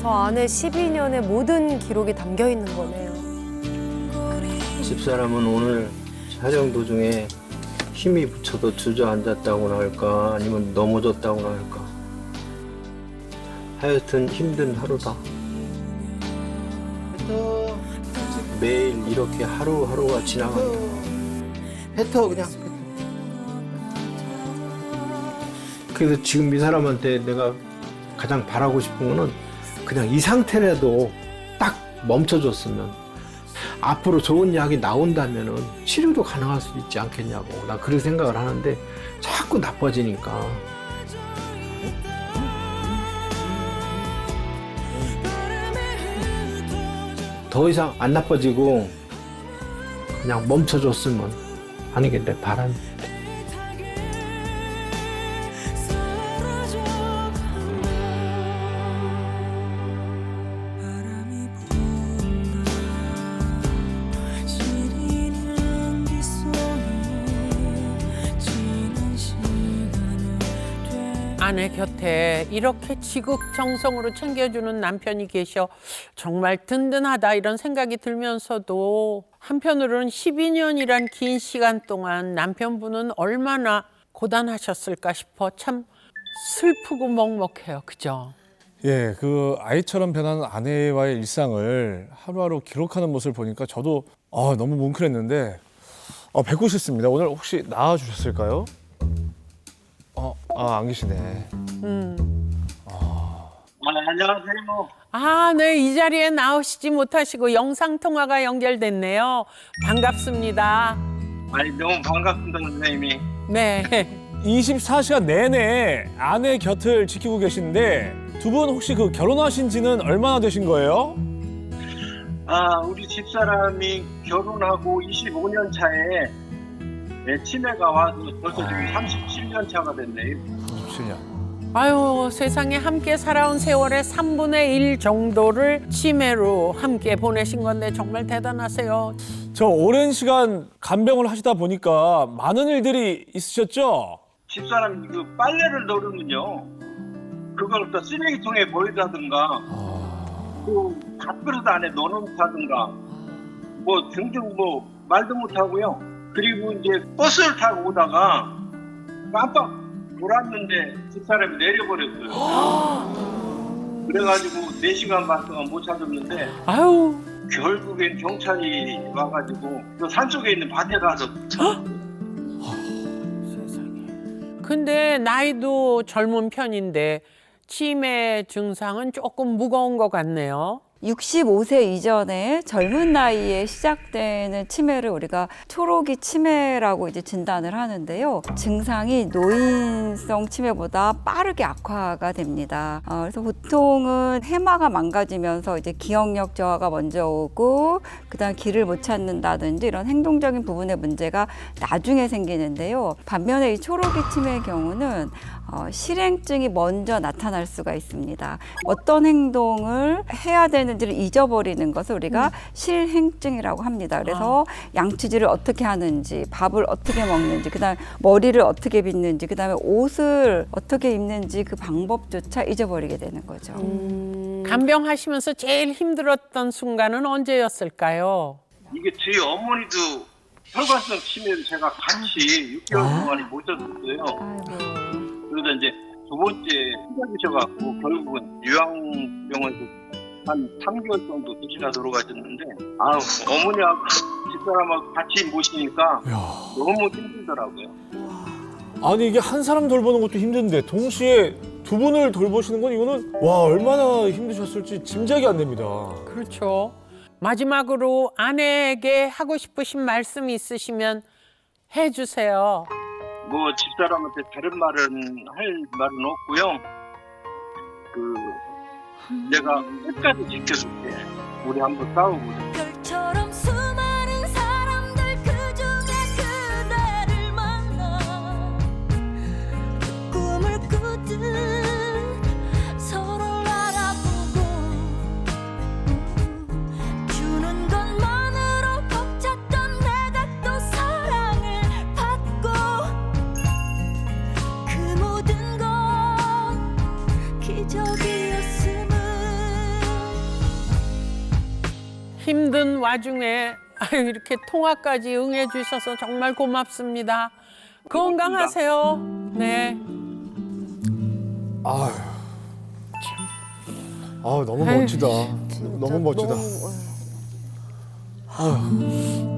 저 안에 12년의 모든 기록이 담겨 있는 거네요. 집사람은 오늘 촬영 도중에 힘이 붙여도 주저앉았다고나 할까? 아니면 넘어졌다고나 할까? 하여튼 힘든 하루다. 매일 이렇게 하루하루가 지나간다. 뱉어 그냥 그래서 지금 이 사람한테 내가 가장 바라고 싶은 거는 그냥 이 상태라도 딱 멈춰줬으면 앞으로 좋은 약이 나온다면은 치료도 가능할 수 있지 않겠냐고 나 그런 생각을 하는데 자꾸 나빠지니까 더 이상 안 나빠지고 그냥 멈춰줬으면 하는 게 내 바람. 아내 곁에 이렇게 지극정성으로 챙겨주는 남편이 계셔 정말 든든하다 이런 생각이 들면서도 한편으로는 12년이란 긴 시간 동안 남편분은 얼마나 고단하셨을까 싶어 참 슬프고 먹먹해요. 그죠? 예, 그 아이처럼 변하는 아내와의 일상을 하루하루 기록하는 모습을 보니까 저도 아, 너무 뭉클했는데 어, 뵙고 싶습니다. 오늘 혹시 나와 주셨을까요? 어, 아, 안 계시네. 아, 안녕하세요. 아, 네. 이 자리에 나오시지 못하시고 영상 통화가 연결됐네요. 반갑습니다. 아니 너무 반갑습니다 선생님이. 네. 24시간 내내 아내 곁을 지키고 계신데 두 분 혹시 그 결혼하신 지는 얼마나 되신 거예요? 아 우리 집사람이 결혼하고 25년 차에 네, 치매가 와서 벌써 지금 37년 차가 됐네요. 27년. 아유, 세상에 함께 살아온 세월의 3분의 1 정도를 치매로 함께 보내신 건데 정말 대단하세요. 저 오랜 시간 간병을 하시다 보니까 많은 일들이 있으셨죠? 집사람이 그 빨래를 널으면요. 그걸 또 쓰레기통에 버리다든가 또 밥그릇 안에 넣어놓다든가 뭐 등등 뭐 말도 못하고요. 그리고 이제 버스를 타고 오다가 깜빡 돌았는데 집사람이 내려버렸어요. 그래가지고 4시간 반 동안 못 찾았는데 아유, 결국엔 경찰이 와가지고 그 산속에 있는 밭에 가서 근데 나이도 젊은 편인데 치매 증상은 조금 무거운 것 같네요. 65세 이전에 젊은 나이에 시작되는 치매를 우리가 초록이 치매라고 이제 진단을 하는데요. 증상이 노인성 치매보다 빠르게 악화가 됩니다. 어, 그래서 보통은 해마가 망가지면서 이제 기억력 저하가 먼저 오고 그다음 길을 못 찾는다든지 이런 행동적인 부분의 문제가 나중에 생기는데요. 반면에 이 초록이 치매의 경우는 어, 실행증이 먼저 나타날 수가 있습니다. 어떤 행동을 해야 되는지를 잊어버리는 것을 우리가 실행증이라고 합니다. 그래서 양치질을 어떻게 하는지, 밥을 어떻게 먹는지, 그다음 에 머리를 어떻게 빗는지, 그다음에 옷을 어떻게 입는지 그 방법조차 잊어버리게 되는 거죠. 간병하시면서 제일 힘들었던 순간은 언제였을까요? 이게 저희 어머니도 혈관성 치매를 제가 같이 6개월 동안에 모셨었어요. 아이고. 그러다 이제 두 번째 시작이셔갖고 결국은 요양병원에서 한 3개월 정도 계시다 돌아가셨는데 아 어머니하고 집사람하고 같이 모시니까 이야. 너무 힘들더라고요. 아니 이게 한 사람 돌보는 것도 힘든데 동시에 두 분을 돌보시는 건 이거는 와 얼마나 힘드셨을지 짐작이 안 됩니다. 그렇죠. 마지막으로 아내에게 하고 싶으신 말씀 있으시면 해주세요. 뭐 집사람한테 다른 말은 할 말은 없고요. 그 내가 끝까지 지켜줄게. 우리 한번. 별처럼 와중에 아유, 이렇게 통화까지 응해 주셔서 정말 고맙습니다. 건강하세요. 네. 아유. 아 너무 멋지다. 너무 멋지다. 어. 아유.